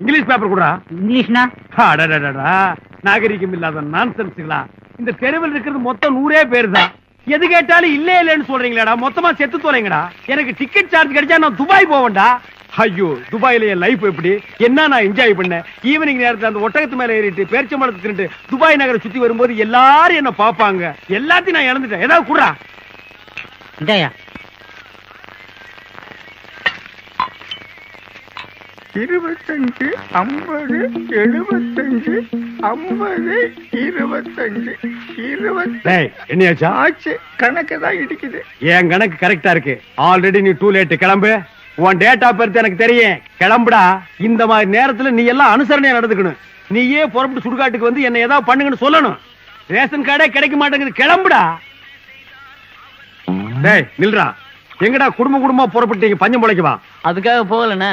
English paper கூடா இங்கிலீஷ்னா? அடடடடா நாகரிகம் இல்லாத நான்சென்ஸ்களா? இந்த தெருவில் இருக்கிறது மொத்தம் நூறே பேர் தான் எது கேட்டாலும் இல்ல இல்லன்னு சொல்றீங்களாடா மொத்தமா செத்து தொலைங்கடா. எனக்கு டிக்கெட் சார்ஜ் கிடைச்சா நான் துபாய் போவேன்டா. ஐயோ துபாயில என் லைஃப் எப்படி? என்ன நான் என்ஜாய் பண்ணேன்? ஈவினிங் நேரத்துல அந்த ஒட்டகத்து மேல ஏறிட்டு பேரிச்சம்பழத்தை தின்னுட்டு துபாய் நகரை சுத்தி வரும்போது எல்லாரும் என்ன பாப்பாங்க எல்லாத்தையும் நான் இழந்துட்டேன். ஏதாவது குடுறா இந்தாயா. இருபத்தஞ்சு ஐம்பது எழுபத்தஞ்சு ஐம்பது இருபத்தஞ்சு இருபத்தி டேய் என்னையாச்சா? ஆச்சு கணக்கு தான் இடிக்குது. என் கணக்கு கரெக்டா இருக்கு. ஆல்ரெடி நீ டூ லேட் கிளம்பு. உன் டேட் ஆஃப் பர்த் எனக்கு தெரியும். கிளம்புடா. இந்த மாதிரி நேரத்துல நீ எல்லாம் அனுசரணையா நடந்துக்கணும். நீயே புறப்பட்டு சுடுகாட்டுக்கு வந்து என்ன ஏதாவது பண்ணுங்கன்னு சொல்லணும். ரேஷன் கார்டே கிடைக்க மாட்டேங்குது. கிளம்புடா. டேய் நில்றா. எங்கடா குடும்ப குடும்பமா புறப்பட்டீங்க பஞ்சம் முளைக்குவா அதுக்காக போகலண்ணே.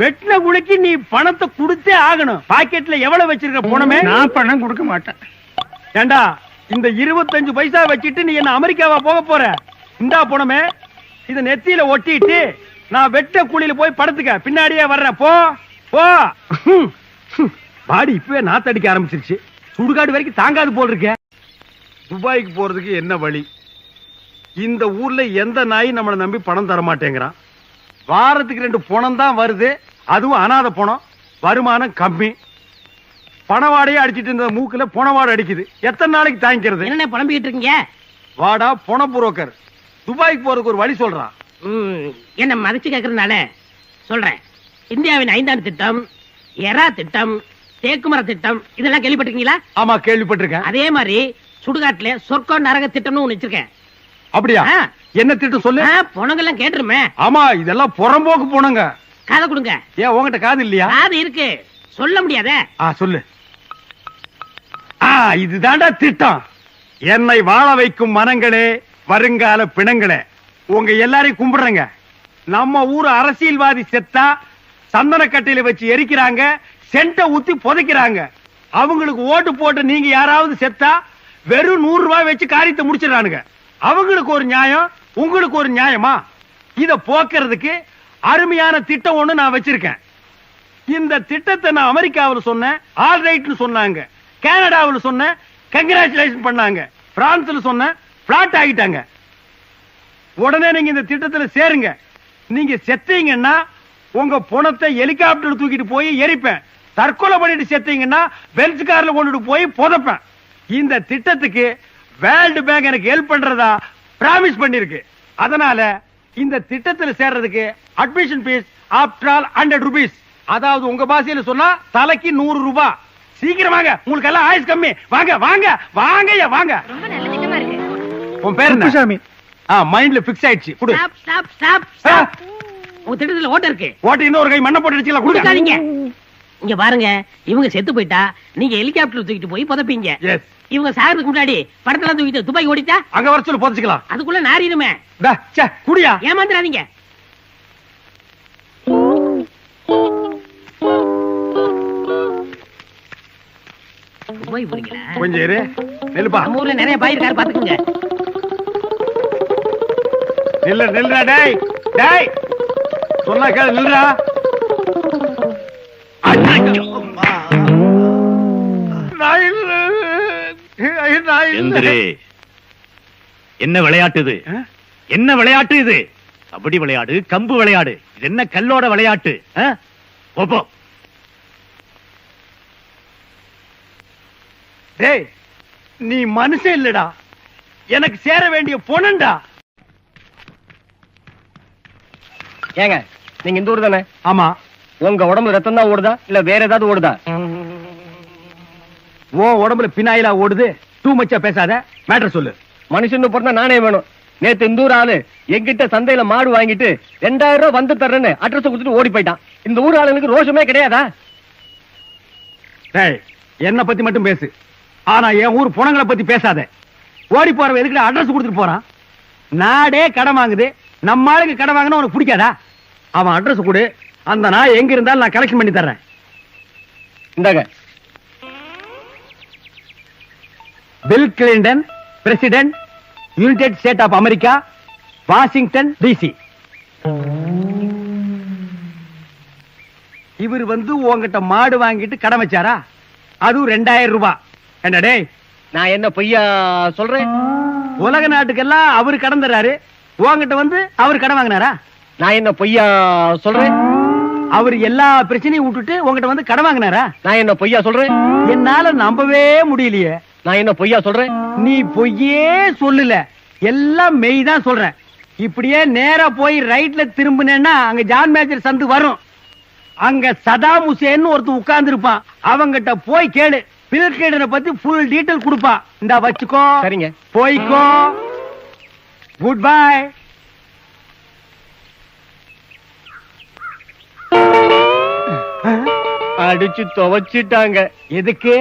வெட்டின குழிக்கு நீ பணத்தை கொடுத்தே ஆகணும். பாக்கெட்ல எவ்வளவு வச்சிருக்க பணமே நான் பணம் கொடுக்க மாட்டேன். ஏண்டா இந்த இருபத்தஞ்சு பைசா வச்சிட்டு நீ என்ன அமெரிக்காவா போக போற? இந்தா போனமே இத நெத்தியில ஒட்டிட்டு நான் வெட்ட குழியில போய் படுத்துக்க. பின்னாடியே வர்றேன் போ போ. பாடி இப்பவே நாத்தடிக்க ஆரம்பிச்சிருச்சு. சுடுகாடு வரைக்கும் தாங்காது போல் இருக்க துபாய்க்கு போறதுக்கு என்ன வழி? இந்த ஊர்ல எந்த நாய் நம்மளை நம்பி பணம் தர மாட்டேங்கிறான் வாரத்துக்கு ரெண்டு பணம் தான் வருது. அதுவும் அனாதை பணம். வருமானம் கம்மி. பணவாடையே அடிச்சிட்டு இருந்த மூக்குல பணவாடை அடிக்குது. எத்தனை நாளைக்கு தாங்கிக்கிறது? என்ன புலம்பிக்கிட்டு இருக்கீங்க? வாடா பண புரோக்கர். துபாய்க்கு போறதுக்கு ஒரு வழி சொல்றான். ம், என்ன மதிச்சு கேக்குறதுனால சொல்றேன். இந்தியாவின் ஐந்தாண்டு திட்டம் எரா திட்டம் தேக்குமர திட்டம் இதெல்லாம் கேள்விப்பட்டிருக்கீங்களா? ஆமா கேள்விப்பட்டிருக்கேன். அதே மாதிரி சுடுகாட்டுல சொர்க்கம் நரக திட்டம்னு ஒண்ணு வச்சிருக்கேன். அப்படியா. என்ன திட்டம் சொல்லு? பொணங்கெல்லாம் கேட்டுருமே. ஆமா இதெல்லாம் புறம்போக்கு போனங்க காதை கொடுங்க. ஏன் உங்ககிட்ட காது இல்லையா? காது இருக்கு. சொல்ல முடியாதே. ஆ சொல்லு. ஆ இதுதான்டா திட்டம். என்னை வாழ வைக்கும் மனங்களே வருங்கால பிணங்களே. உங்க எல்லாரையும் கும்பிடுறேங்க. நம்ம ஊர் அரசியல்வாதி செத்தா சந்தன கட்டையில வச்சு எரிக்கிறாங்க சென்ட ஊத்தி புதைக்கிறாங்க. அவங்களுக்கு ஓட்டு போட்டு நீங்க யாராவது செத்தா வெறும் நூறு ரூபாய் வச்சு காரியத்தை முடிச்சிடறானுங்க. அவங்களுக்கு ஒரு நியாயம் உங்களுக்கு ஒரு நியாயமா? இத போக்குறதுக்கு அருமையான திட்டம் ஒண்ணு நான் வச்சிருக்கேன். இந்த திட்டத்தை நான் அமெரிக்காவில் சொன்னேன் ஆல் ரைட்னு சொன்னாங்க. கனடாவில் சொன்னேன் கங்கராச்சுலேஷன் பண்ணாங்க. பிரான்ஸ்ல சொன்னேன் பிளாட் ஆகிட்டாங்க. உடனே நீங்க இந்த திட்டத்துல சேருங்க. நீங்க செத்தீங்கன்னா உங்க பணத்தை ஹெலிகாப்டர் தூக்கிட்டு போய் எரிப்பேன். தற்கொலை பண்ணிட்டு செத்தீங்கன்னா பென்ஸ் கார்ல கொண்டுட்டு போய் புதைப்பேன். இந்த திட்டத்துக்கு வேர்ல்டு பேங்க் எனக்கு ஹெல்ப் பண்றதா பிராமிஸ் பண்ணிருக்கு. அதனால இந்த திட்டத்துல சேர்றதுக்கு admission fee after all hundred rupees அதாவது உங்க பாஷையில சொன்னா தலைக்கு நூறு ரூபாய் சீக்கிரம் வாங்க. உங்களுக்கு எல்லாம் ஆயுஸ் கம்மி. வாங்க வாங்க வாங்கய்யா வாங்க. ரொம்ப நல்ல திட்டமா இருக்கு. உன் பேர் என்ன? குப்புசாமி. ஆ மைண்ட்ல ஃபிக்ஸ் ஆயிடுச்சு. குடு. ஸ்டாப் ஸ்டாப் ஸ்டாப் உங்க திட்டத்துல ஓட்ட இருக்கு. ஓட்டு இன்னொரு கை மண்ணை போட்டு அடிச்சுக்கலாம். கொடுக்காதீங்க கொடுக்காதீங்க. இங்க பாருங்க இவங்க செத்து போயிட்டா நீங்க ஹெலிகாப்டர் தூக்கிட்டு போய் புதைப்பீங்க. இவங்க சாகிறதுக்கு முன்னாடி படத்தெல்லாம் தூக்கிட்டு துபாய் ஓடிட்டா அங்க வர சொல்லு புதைச்சுக்கலாம். அதுக்குள்ள நாரிடுமே. குடியா? ஏமாந்துடாதீங்க. துபாய் போறீங்களா கொஞ்சம் இரு. நெல்லுப்பா. நம்ம ஊர்ல நிறைய பாய் இருக்காரு பாத்துக்கோங்க. நில்லு நில்லுடா டேய் டேய். சொன்னா கேளு நில்லுடா. எந்திரி. என்ன விளையாட்டு இது? என்ன விளையாட்டு இது? கபடி விளையாடு கம்பு விளையாடு. இது என்ன கல்லோட விளையாட்டு? ஆ? போ, போ. டேய் நீ மனுஷன் இல்லடா. எனக்கு சேர வேண்டிய பொணண்டா ஏங்க நீங்க இந்த ஊர் தானே? ஆமா. உங்க உடம்புல ரத்தம் தான் ஓடுதா? இல்ல வேற ஏதாவது ஓடுதா? உன் உடம்புல பினாயிலா ஓடுது? டூ மச்சா பேசாத. மேட்டர் சொல்லு. மனுஷன் பிறந்தா நானே வேணும். நேத்து இந்த ஊர் ஆளு எங்கிட்ட சந்தையில மாடு வாங்கிட்டு ரெண்டாயிரம் ரூபாய் வந்து தர்றேன்னு அட்ரஸ் கொடுத்துட்டு ஓடி போயிட்டான். இந்த ஊர் ஆளுங்களுக்கு ரோஷமே கிடையாதா? டேய் என்ன பத்தி மட்டும் பேசு. ஆனா என் ஊர் புணங்களை பத்தி பேசாத. ஓடி போறவன் எதுக்கு அட்ரஸ் கொடுத்துட்டு போறான்? நாடே கடன் வாங்குது. நம்ம ஆளுக்கு கடன் வாங்கினா உனக்கு பிடிக்காதா? அவன் அட்ரஸ் கொடு. அந்த நான் எங்க இருந்தாலும் நான் கலெக்ஷன் பண்ணி தர்றேன். இந்தாங்க. Bill Clinton president United State of America Washington DC இவர் வந்து உங்ககிட்ட மாடு வாங்கிட்டு கடன் வச்சாரா? அதுவும் ரெண்டாயிரம் ரூபாய் என்னடே டேய் நான் என்ன பொய்யா சொல்றேன்? உலக நாட்டுக்கெல்லாம் அவரு கடன் தர்றாரு. உங்ககிட்ட வந்து அவர் கடன் வாங்கினாரா? நான் என்ன பொய்யா சொல்றேன்? அவர் எல்லா பிரச்சனையும் விட்டுட்டு உங்ககிட்ட வந்து கடன் வாங்கினாரா? நான் என்ன பொய்யா சொல்றேன்? என்னால நம்பவே முடியலையே. நான் என்ன பொய்யா சொல்றேன்? நீ பொய்யே சொல்லல. எல்லாம் மெய் தான் சொல்றேன். இப்படியே நேரா போய் ரைட்ல திரும்பினேன்னா அங்க ஜான் மேஜர் சந்து வரும். அங்க சதாம் ஹுசேன் ஒருத்தன் உட்கார்ந்து இருப்பான் அவங்கிட்ட போய் கேளு. பில் கேடனை பத்தி ஃபுல் டீடைல் கொடுப்பான் இந்த வச்சுக்கோ. சரிங்க. போய்க்கோ. குட் பை அடிச்சு துவைச்சிட்டாங்க. எதுக்கு?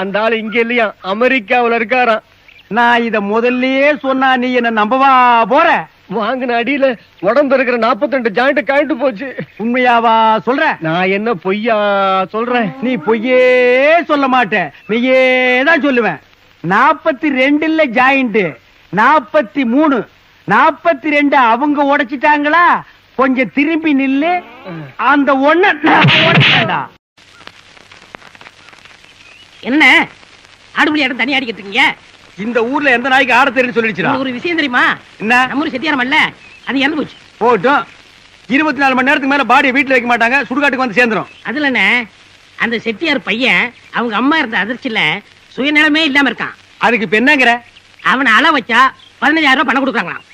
அந்த ஆளு இங்க இல்லையா? அமெரிக்காவுல இருக்காராம். நான் இத முதல்லயே சொன்னா நீ என்ன நம்பவா? போற. வாங்கின அடியில உடம்பு இருக்கிற 42 ஜாயிண்ட் கழண்டு போச்சு. உண்மையாவா சொல்ற? நான் என்ன பொய்யா சொல்றேன் நீ பொய்யே சொல்ல மாட்ட. நீயே தான் சொல்லுவேன். நாற்பத்தி ரெண்டுல ஜாயிண்ட் நாற்பத்தி மூணு. நாற்பத்தி ரெண்டு அவங்க உடைச்சிட்டாங்களா? கொஞ்சம் திரும்பி நில்லு. அந்த ஒண்ண. என்ன? ஆடுபுலி இடம் தனி ஆடிக்கிட்டு இருக்கீங்க? இந்த ஊர்ல எந்த நாய்க்கு ஆட தெரியும் உங்களுக்கு ஒரு விஷயம் தெரியுமா? என்ன? நம்ம ஊர் செட்டியாரமல்ல அது இறந்து போச்சு. போட்டும் இருபத்தி நாலு மணி நேரத்துக்கு மேல பாடியை வீட்டுல வைக்க மாட்டாங்க சுடுகாட்டுக்கு வந்து சேர்ந்துரும். அதுல அந்த செட்டியார் பையன் அவங்க அம்மா இருந்த அதிர்ச்சியில சுயநலமே இல்லாம இருக்கான். அதுக்கு இப்ப என்னங்கிற? அவனை அள வச்சா பதினஞ்சாயிரம் ரூபாய் பணம் கொடுக்குறாங்களாம்.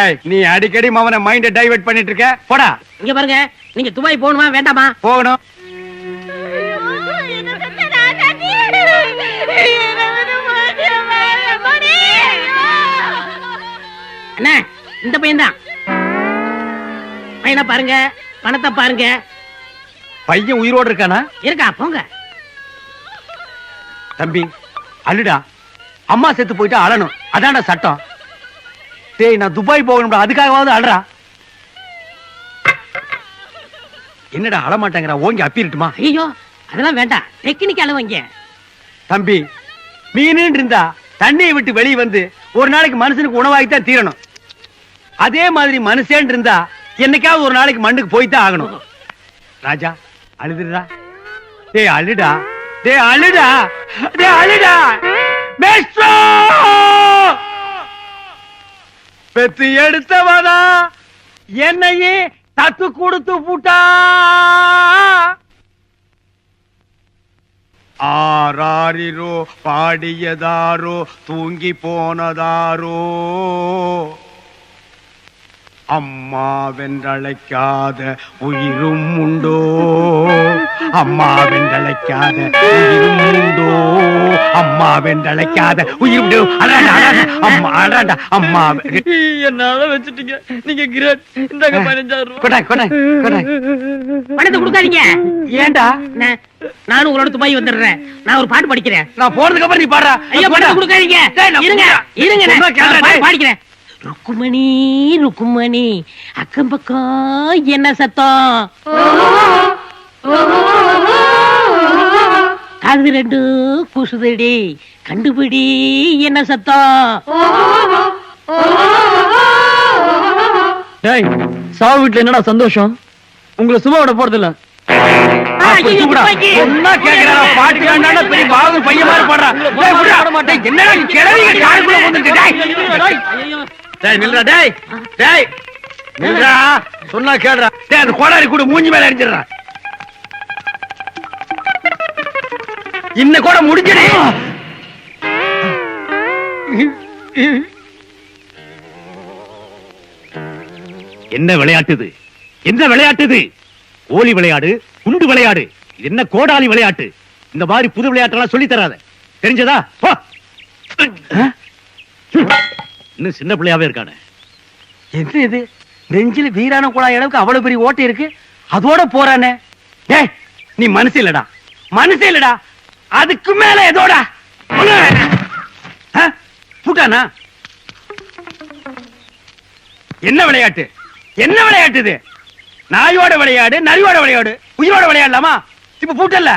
ஏய் நீ அடிக்கடி மவன மைண்ட டைவர்ட் பண்ணிட்டு இருக்க. போடா. இங்க பாருங்க. நீங்க துபாய் போகணுமா வேண்டாமா? போகணும். இந்த பையன் தான் பையனை பாருங்க பணத்தை பாருங்க. பையன் உயிரோடு இருக்கானா? இருக்கா போங்க. தம்பி அழுடா. அம்மா செத்து போயிட்டு அழணும். அதான்டா சட்டம். டேய் நான் துபாய் போகணும்டா. அதுக்காகவாவது அழறா. என்னடா அழமாட்டேங்கிறா? ஓங்கி அப்பிரட்டுமா? ஐயோ அதெல்லாம் வேண்டாம். டெக்னிக் அளவங்க தம்பி மீன் இருந்தா தண்ணியை விட்டு வெளியே வந்து ஒரு நாளைக்கு மனுஷனுக்கு உணவாகித்தான் தீரணும். அதே மாதிரி மனுஷன் இருந்தா என்னைக்காவது ஒரு நாளைக்கு மண்ணுக்கு போய்தான் ஆகணும். ராஜா அழுதுடா டேய் அழுடா. டேய் அழுடா. டே அழுடா. மேஸ்ட்ரோ பெத்து எடுத்தவனா? என்னையே தத்து கொடுத்து பூட்டா? ஆராரிரோ பாடியதாரோ தூங்கி போனதாரோ. அம்மா வென்றழைக்காத உயிரும் உண்டோ? அம்மா வென்றழைக்காத உயிரும் உண்டோ? அம்மா வென்றழைக்காத உயிர் உண்டோ அம்மா அடாடா அம்மா என்னால வச்சுட்டீங்க. நீங்க கிரேட். இந்தாங்க பதினஞ்சாயிரம் கொடை கொடை கொடை பணத்தை கொடுக்காதீங்க. ஏன்டா அண்ணா, நானும் உங்களோட துபாய் வந்துடுறேன். நான் ஒரு பாட்டு படிக்கிறேன். நான் போறதுக்கு அப்புறம் நீ பாடுறா. ஐயோ பணத்தை கொடுக்காதீங்க. இருங்க. இருங்க. பாடிக்கிறேன். ருக்குமணி ருக்குமணி அக்கம் பக்கம் என்ன சத்தம்? காது ரெண்டு குசுதடி கண்டுபிடி என்ன சத்தம்? டேய் சாவு வீட்டுல என்னடா சந்தோஷம்? உங்களை சும்மா விட போறது இல்ல பாட்டு பையன் என்னடா நீ கிழவிங்க காருக்குள்ள வந்துட்டு, டேய். நில்றா, டேய். டேய், நில்றா. சொன்னா கேளுடா. டேய், அந்த கோடாரி கூட மூஞ்சி மேல எரிஞ்சிடுறா. இன்ன கூட முடிஞ்சிடு என்ன விளையாட்டு என்ன விளையாட்டு கோழி விளையாடு குண்டு விளையாடு இது என்ன கோடாலி விளையாட்டு இந்த மாதிரி புது விளையாட்டெல்லாம் சொல்லி தராத தெரிஞ்சதா போ. இன்னும் சின்ன பிள்ளையாவே இருக்கானே. என்ன இது? நெஞ்சில் வீரான குழாய் அளவுக்கு அவ்வளவு பெரிய ஓட்டை இருக்கு? அதோட போறானே. டேய் நீ மனசு இல்லடா. மனசு இல்லடா. அதுக்கு மேல எதோடா? புட்டானா? என்ன விளையாட்டு? என்ன விளையாட்டு இது? நாயோட விளையாடு நரியோட விளையாடு உயிரோட விளையாடலாமா? இப்ப பூட்டல்ல